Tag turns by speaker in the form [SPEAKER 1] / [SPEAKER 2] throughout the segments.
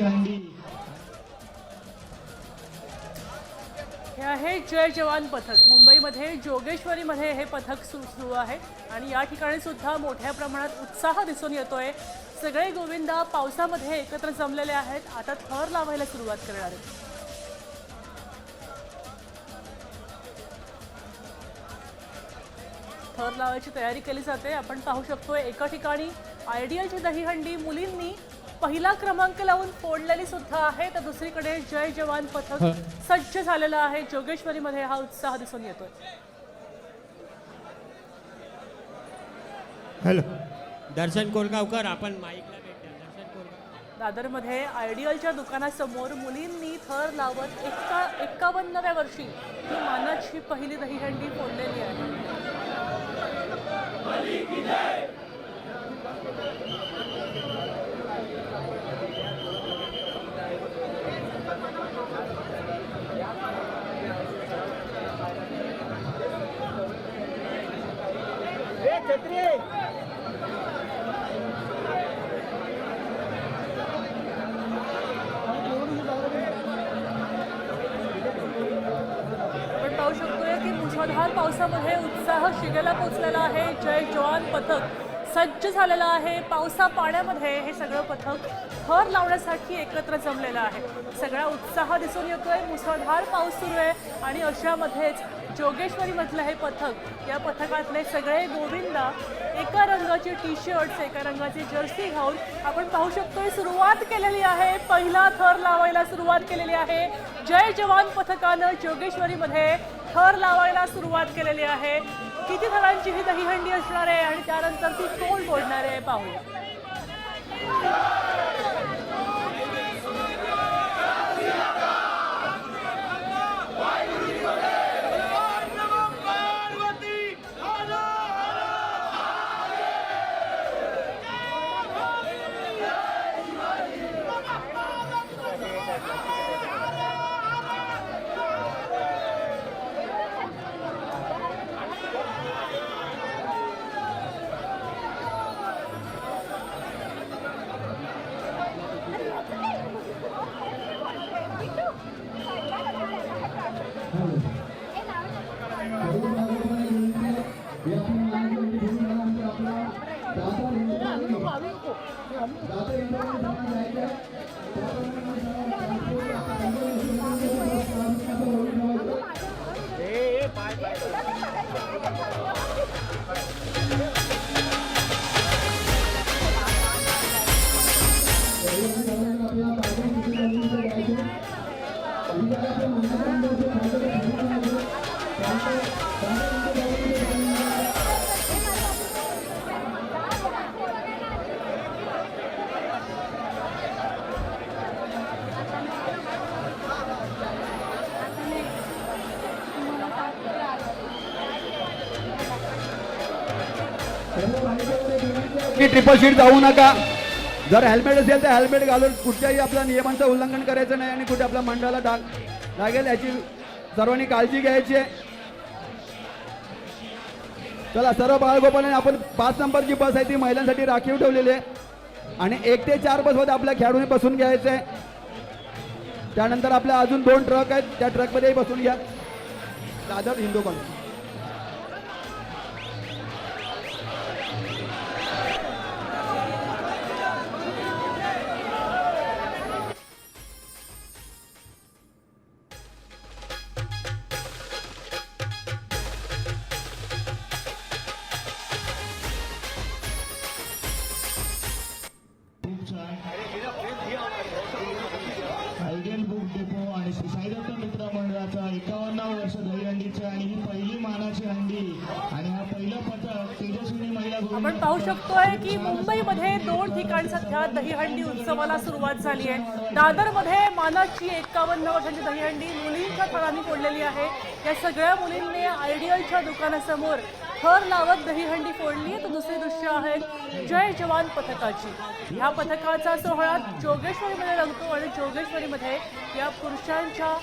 [SPEAKER 1] हंडी.
[SPEAKER 2] हे आहे जय जवान पथक. मुंबईमध्ये जोगेश्वरीमध्ये हे पथक सुरू सुरू आहे. आणि या ठिकाणी सुद्धा मोठ्या प्रमाणात उत्साह दिसून येतोय. सगळे गोविंदा पावसामध्ये एकत्र जमलेले आहेत. आता थर लावायला सुरुवात करणार आहेत. थर लावायची तयारी केली जाते. आपण पाहू शकतोय एका ठिकाणी आयडियलची दहीहंडी मुलींनी पहिला क्रमांक लावून फोडलेली सुद्धा आहे. तर दुसरीकडे जय जवान पथक सज्ज झालेलं आहे. जोगेश्वरीमध्ये हा उत्साह दिसून येतोय.
[SPEAKER 3] हॅलो. दर्शन कोरगावकर आपण माईकला
[SPEAKER 2] दादरमध्ये आयडियलच्या दुकानासमोर मुलींनी थर लावत एक्का एक्कावन्नाव्या वर्षी ही मानाची पहिली दहीहंडी फोडलेली आहे आपण पाहू शकतोय की मुसळधार पावसामध्ये उत्साह शिगेला पोचलेला आहे जय जवान पथक. सज्ज झालेलं आहे. पावसा पाण्यामध्ये हे सगळं पथक थर लावण्यासाठी एकत्र जमलेलं आहे. सगळा उत्साह दिसून येतोय. मुसळधार पाऊस सुरू आहे आणि अशामध्येच जोगेश्वरीमधलं हे पथक या पथकातले सगळे गोविंदा एका रंगाचे टी शर्ट्स एका रंगाची जर्सी घालून आपण पाहू शकतोय सुरुवात केलेली आहे. पहिला थर लावायला सुरुवात केलेली आहे. जय जवान पथकानं जोगेश्वरीमध्ये थर लावायला सुरुवात केलेली आहे. किती थरांची ही दहीहंडी असणार आहे आणि त्यानंतर ती कोण बोलणार आहे पाहूया Hallelujah.
[SPEAKER 4] की ट्रिपल शीट जाऊ नका. जर हेल्मेट असेल तर हेल्मेट घालून कुठच्याही आपल्या नियमांचं उल्लंघन करायचं नाही आणि कुठे आपल्या मंडळाला डाग लागेल याची सर्वांनी काळजी घ्यायची आहे. चला सर्व बाळगोपाने आपण पाच नंबरची बस आहे ती महिलांसाठी राखीव ठेवलेली आहे. आणि एक ते चार बसमध्ये आपल्या खेळाडूने बसून घ्यायचं आहे. त्यानंतर आपल्या अजून दोन ट्रक आहेत त्या ट्रकमध्येही बसून घ्या. दादर हिंदू कॉलेज
[SPEAKER 1] बुकचा छान आयडियल बुक डेपो आणि श्री साईदत्त मित्र मंडळाचा एकावन्न वर्ष दहीहंडीची आणि ही पहिली मानाची हंडी. आणि हा पहिला पथक तेजस्विनी महिला
[SPEAKER 2] आपण पाहू शकतोय की मुंबईमध्ये दोन ठिकाणी सध्या दहीहंडी उत्सवाला सुरुवात झाली आहे. दादरमध्ये मानाची एकावन्न वर्षांची दहीहंडी मुलींच्या थरांनी फोडलेली आहे. या सगळ्या मुलींनी आयडियलच्या दुकानासमोर थर लावत दहीहंडी फोडली तर दुसरी दृश्य आहेत जय जवान पथकाची. ह्या पथकाचा सोहळा जोगेश्वरीमध्ये रंगतो आणि जोगेश्वरीमध्ये या पुरुषांच्या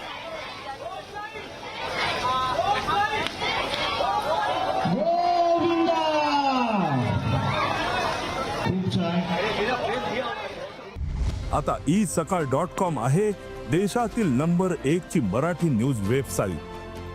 [SPEAKER 5] आता ई सकाळ डॉट कॉम आहे देशातील नंबर एक ची मराठी न्यूज वेबसाईट